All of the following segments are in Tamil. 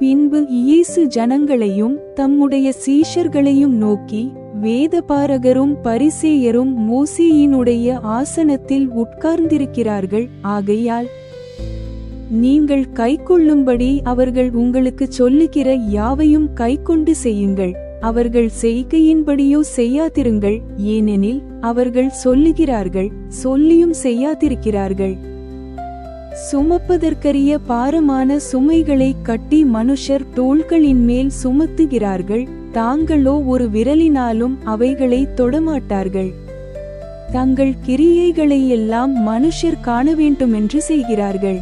பின்பு இயேசு ஜனங்களையும் தம்முடைய சீஷர்களையும் நோக்கி வேதபாரகரும் பரிசேயரும் மோசேயினுடைய ஆசனத்தில் உட்கார்ந்திருக்கிறார்கள் ஆகையால் நீங்கள் கைக்கொள்ளும்படி அவர்கள் உங்களுக்கு சொல்லுகிற யாவையும் கைக்கொண்டு செய்யுங்கள். அவர்கள் செய்கையின்படியோ செய்யாதிருங்கள் ஏனெனில் அவர்கள் சொல்லுகிறார்கள் சொல்லியும் செய்யாதிருக்கிறார்கள். சுமப்பதற்கரிய பாரமான சுமைகளை கட்டி மனுஷர் தோள்களின் மேல் சுமத்துகிறார்கள் தாங்களோ ஒரு விரலினாலும் அவைகளை தொடமாட்டார்கள். தங்கள் கிரியைகளை எல்லாம் மனுஷர் காண வேண்டுமென்று செய்கிறார்கள்.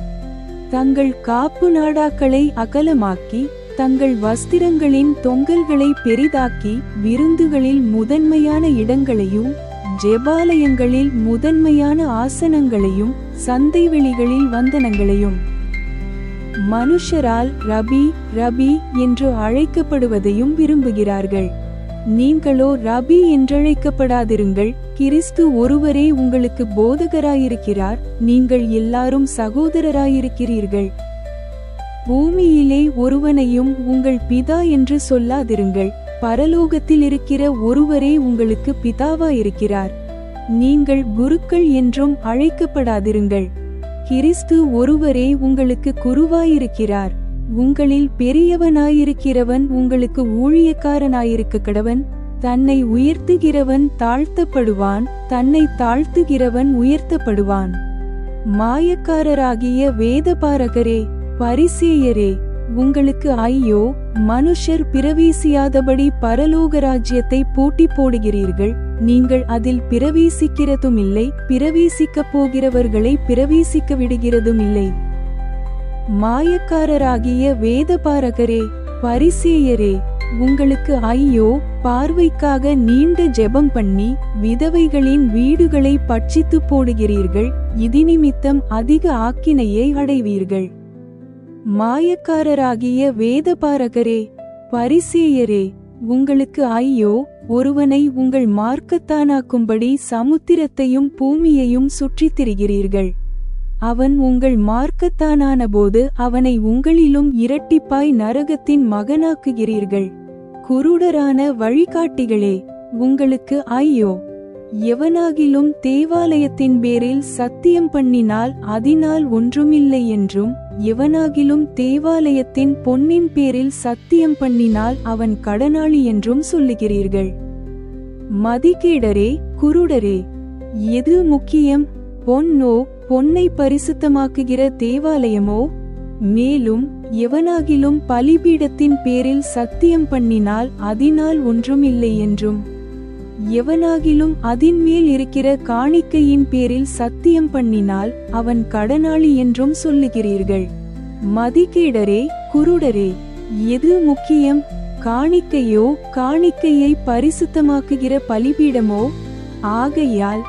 தங்கள் காப்பு நாடாக்களை அகலமாக்கி தங்கள் வஸ்திரங்களின் தொங்கல்களை பெரிதாக்கி விருந்துகளில் முதன்மையான இடங்களையும் ஜெபாலயங்களில் முதன்மையான ஆசனங்களையும் சந்தைவெளிகளில் வந்தனங்களையும் மனுஷரால் ரபி ரபி என்று அழைக்கப்படுவதையும் விரும்புகிறார்கள். நீங்களோ ரபி என்றழைக்கப்படாதிருங்கள். கிறிஸ்து ஒருவரே உங்களுக்கு போதகராயிருக்கிறார். நீங்கள் எல்லாரும் சகோதரராயிருக்கிறீர்கள். பூமியிலே ஒருவனையும் உங்கள் பிதா என்று சொல்லாதிருங்கள். பரலோகத்தில் இருக்கிற ஒருவரே உங்களுக்கு பிதாவாயிருக்கிறார். நீங்கள் குருக்கள் என்றும் அழைக்கப்படாதிருங்கள். கிறிஸ்து ஒருவரே உங்களுக்கு குருவாயிருக்கிறார். உங்களில் பெரியவனாயிருக்கிறவன் உங்களுக்கு ஊழியக்காரனாயிருக்க கடவன். தன்னை உயர்த்துகிறவன் தாழ்த்தப்படுவான் தன்னை தாழ்த்துகிறவன் உயர்த்தப்படுவான். மாயக்காரராகிய வேதபாரகரே பரிசேயரே உங்களுக்கு ஐயோ மனுஷர் பிரவேசியாதபடி பரலோக ராஜ்யத்தை போட்டி போடுகிறீர்கள். நீங்கள் அதில் பிரவேசிக்கிறதும் இல்லை பிரவேசிக்கப் போகிறவர்களை பிரவேசிக்க விடுகிறதும் இல்லை மாயக்காரராகிய வேதபாரகரே பரிசேயரே உங்களுக்கு ஐயோ பார்வைக்காக நீண்ட ஜெபம் பண்ணி விதவைகளின் வீடுகளை பட்சித்து போடுகிறீர்கள் இதினிமித்தம் அதிக ஆக்கினையை அடைவீர்கள். மாயக்காரராகிய வேதபாரகரே பரிசேயரே உங்களுக்கு ஐயோ ஒருவனை உங்கள் மார்க்கத்தானாக்கும்படி சமுத்திரத்தையும் பூமியையும் சுற்றித் திரிகிறீர்கள். அவன் உங்கள் மார்க்கத்தானான போது அவனை உங்களிலும் இரட்டிப்பாய் நரகத்தின் மகனாக்குகிறீர்கள். குருடரான வழிகாட்டிகளே உங்களுக்கு ஐயோ எவனாகிலும் தேவாலயத்தின் பேரில் சத்தியம் பண்ணினால் அதனால் ஒன்றுமில்லை என்றும் எவனாகிலும் தேவாலயத்தின் பொன்னின் பேரில் சத்தியம் பண்ணினால் அவன் கடனாளி என்றும் சொல்லுகிறீர்கள். மதிகேடரே குருடரே எது முக்கியம்? பொன்னோ பொன்னை பரிசுத்தமாக்குகிற தேவாலயமோ? மேலும் எவனாகிலும் பலிபீடத்தின் பேரில் சத்தியம் பண்ணினால் அதனால் ஒன்றுமில்லை என்றும் எவனாகிலும் அதின்மேல் இருக்கிற காணிக்கையின் பேரில் சத்தியம் பண்ணினால் அவன் கடனாளி என்றும் சொல்லுகிறீர்கள். மதிக்கீடரே குருடரே எது முக்கியம்? காணிக்கையோ காணிக்கையை பரிசுத்தமாக்குகிற பலிபீடமோ? ஆகையால்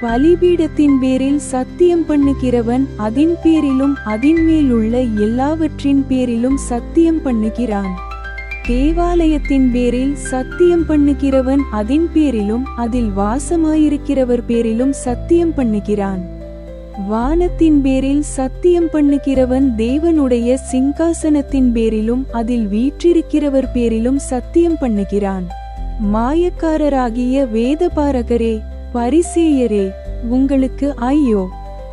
பலிபீடத்தின் பேரில் சத்தியம் பண்ணுகிறவன் அதின் பேரிலும் அதின்மேலுள்ள எல்லாவற்றின் பேரிலும் சத்தியம் பண்ணுகிறான். தேவாலயத்தின் பேரில் சத்தியம் பண்ணுகிறவன் அதன் பேரிலும் அதில் வாசமாயிருக்கிறவர் பேரிலும் சத்தியம் பண்ணுகிறான். வானத்தின் பேரில் சத்தியம் பண்ணுகிறவன் தேவனுடைய சிங்காசனத்தின் பேரிலும் அதில் வீற்றிருக்கிறவர் பேரிலும் சத்தியம் பண்ணுகிறான். மாயக்காரராகிய வேதபாரகரே பரிசேயரே உங்களுக்கு ஐயோ!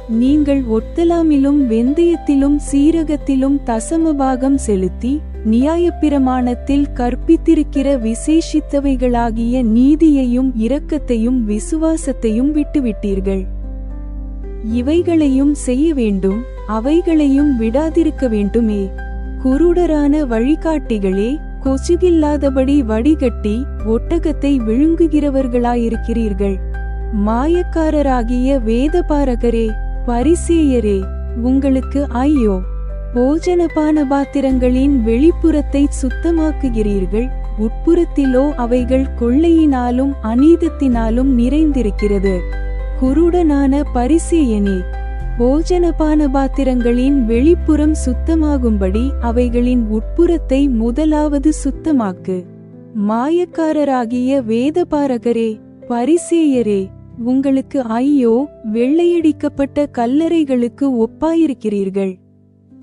நீங்கள் ஒட்டலாமிலும் வெந்தயத்திலும் சீரகத்திலும் தசமபாகம் செலுத்தி நியாயப்பிரமாணத்தில் கற்பித்திருக்கிற விசேஷித்தவைகளாகிய நீதியையும் இரக்கத்தையும் விசுவாசத்தையும் விட்டுவிட்டீர்கள். இவைகளையும் செய்ய வேண்டும் அவைகளையும் விடாதிருக்க வேண்டுமே. குருடரான வழிகாட்டிகளே கொசுகில்லாதபடி வடிகட்டி ஒட்டகத்தை விழுங்குகிறவர்களாயிருக்கிறீர்கள். மாயக்காரராகிய வேதபாரகரே பரிசேயரே உங்களுக்கு ஐயோ. போஜனபான பாத்திரங்களின் வெளிப்புறத்தை சுத்தமாக்குகிறீர்கள். உட்புறத்திலோ அவைகள் கொள்ளையினாலும் அநீதத்தினாலும் நிறைந்திருக்கிறது. குருடனான பரிசேயனே போஜனபான பாத்திரங்களின் வெளிப்புறம் சுத்தமாகும்படி அவைகளின் உட்புறத்தை முதலாவது சுத்தமாக்கு. மாயக்காரராகிய வேதபாரகரே பரிசேயரே உங்களுக்கு ஐயோ வெள்ளையடிக்கப்பட்ட கல்லறைகளுக்கு ஒப்பாயிருக்கிறீர்கள்.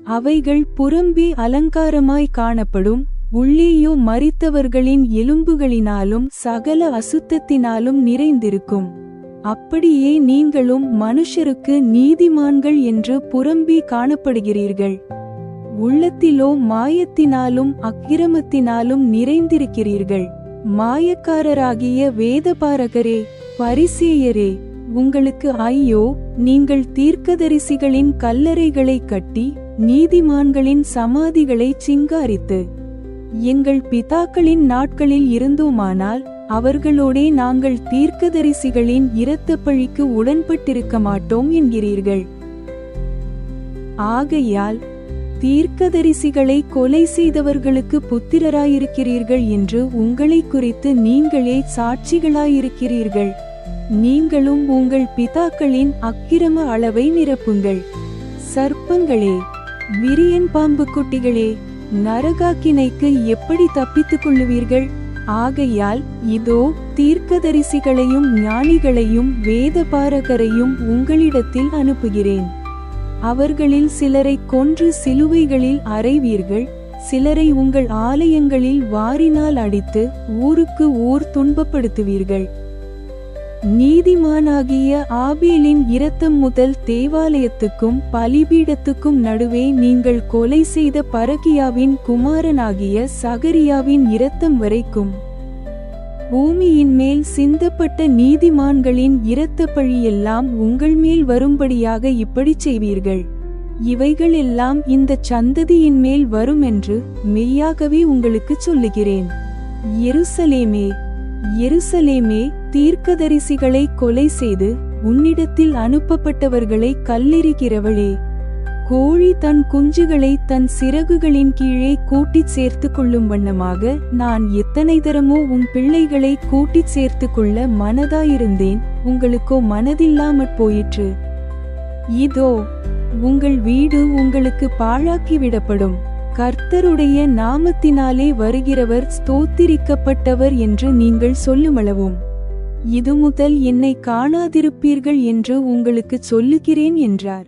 அவைகள் புறம்பே அலங்காரமாய் காணப்படும் உள்ளேயோ மரித்தவர்களின் எலும்புகளினாலும் சகல அசுத்தத்தினாலும் நிறைந்திருக்கும். அப்படியே நீங்களும் மனுஷருக்கு நீதிமான்கள் என்று புறம்பே காணப்படுகிறீர்கள். உள்ளத்திலோ மாயத்தினாலும் அக்கிரமத்தினாலும் நிறைந்திருக்கிறீர்கள். மாயக்காரராகிய வேதபாரகரே பரிசேயரே உங்களுக்கு ஐயோ நீங்கள் தீர்க்கதரிசிகளின் கல்லறைகளை கட்டி நீதிமான்களின் சமாதிகளை சிங்காரித்து எங்கள் பிதாக்களின் நாட்களில் இருந்தோமானால் அவர்களோடே நாங்கள் தீர்க்கதரிசிகளின் இரத்த பழிக்கு உடன்பட்டிருக்க மாட்டோம் என்கிறீர்கள். ஆகையால் தீர்க்கதரிசிகளை கொலை செய்தவர்களுக்கு புத்திரராயிருக்கிறீர்கள் என்று உங்களை குறித்து நீங்களே சாட்சிகளாயிருக்கிறீர்கள். நீங்களும் உங்கள் பிதாக்களின் அக்கிரம அளவை நிரப்புங்கள். சர்ப்பங்களே விரியன் பாம்பு குட்டிகளே நரகாக்கினைக்கு எப்படி தப்பித்துக் கொள்ளுவீர்கள்? ஆகையால் இதோ தீர்க்கதரிசிகளையும் ஞானிகளையும் வேதபாரகரையும் உங்களிடத்தில் அனுப்புகிறேன். அவர்களில் சிலரை கொன்று சிலுவைகளில் அறைவீர்கள் சிலரை உங்கள் ஆலயங்களில் வாரினால் அடித்து ஊருக்கு ஊர் துன்பப்படுத்துவீர்கள். நீதிமானாகிய ஆபேலின் இரத்தம் முதல் தேவாலயத்துக்கும் பலிபீடத்துக்கும் நடுவே நீங்கள் கொலை செய்த பரகியாவின் குமாரனாகிய சகரியாவின் இரத்தம் வரைக்கும். பூமியின் மேல் சிந்தப்பட்ட நீதிமான்களின் இரத்த பழியெல்லாம் உங்கள் மேல் வரும்படியாக இப்படிச் செய்வீர்கள். இவைகள் எல்லாம் இந்த சந்ததியின் மேல் வரும் என்று மெய்யாகவே உங்களுக்குச் சொல்லுகிறேன். எருசலேமே எருசலேமே தீர்க்கதரிசிகளை கொலை செய்து உன்னிடத்தில் அனுப்பப்பட்டவர்களை கல்லெறிகிறவளே. கோழி தன் குஞ்சுகளை தன் சிறகுகளின் கீழே கூட்டிச் சேர்த்து கொள்ளும் வண்ணமாக நான் எத்தனை தரமோ உன் பிள்ளைகளை கூட்டிச் சேர்த்து கொள்ள மனதாயிருந்தேன். உங்களுக்கோ மனதில்லாமற் போயிற்று. இதோ உங்கள் வீடு உங்களுக்கு பாழாக்கிவிடப்படும். கர்த்தருடைய நாமத்தினாலே வருகிறவர் ஸ்தோத்திரிக்கப்பட்டவர் என்று நீங்கள் சொல்லுமளவும். இது முதல் என்னை காணாதிருப்பீர்கள் என்று உங்களுக்குச் சொல்லுகிறேன் என்றார்.